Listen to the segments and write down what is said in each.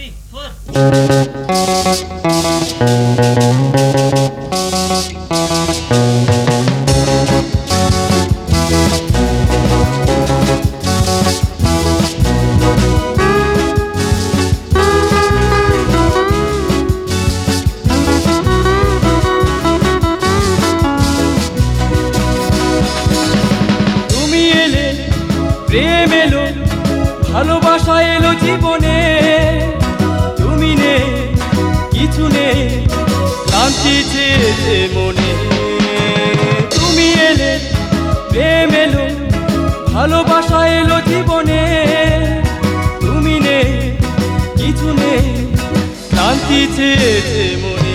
three, four. ভালোবাসা এলো জীবনে ক্লান্তি মনে।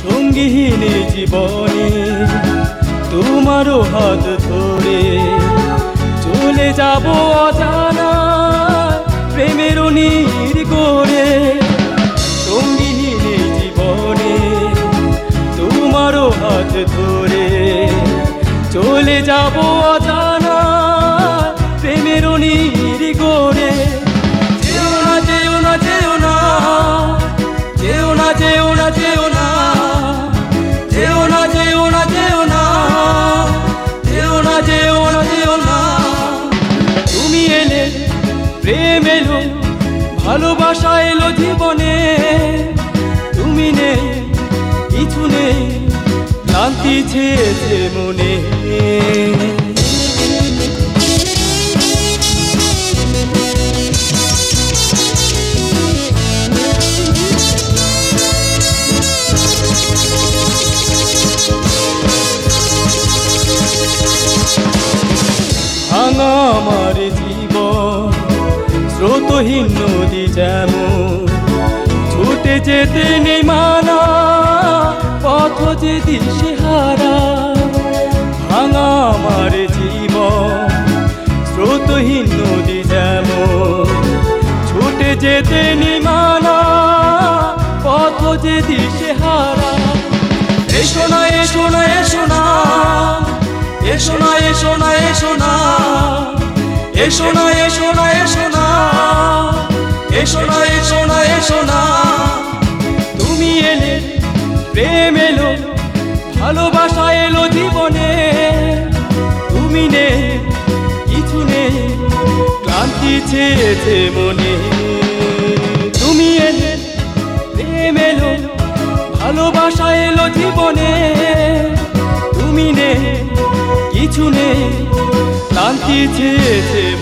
সঙ্গীহীন জীবনে তোমারও হাত ধরে চলে যাব অজানা প্রেমের নীর যাব অজানা প্রেমের নীর করে যেও না যেও না যেও না যেও না যেও না যেও না যেও না যেও না না যেও না যেও না না তুমি এলে প্রেম এলো ভালোবাসা এলো জীবনে তুমি নে কিছু নেই ক্লান্তি ছেয়েছে মনে। আমার জীবন স্রোতহীন নদী যেমন ছুটে যেতে নেই মানা যে দিশে হারা ভাঙা আমার জীবন স্রোতহীন নদী যেমন ছুটে যেতে নেই মানা পথ যে দিশে হারা এসো না এসো না এসো না এসো না এসো না এসো না এসো না এসো না এসো না এসো না এসো না ভালোবাসা এলো জীবনে। তুমি নে কিছু নে ক্লান্তি ছেয়েছে মনে। তুমি এলে, প্রেম এলো, ভালোবাসা এলো জীবনে। তুমি নে কিছু নে ক্লান্তি মনে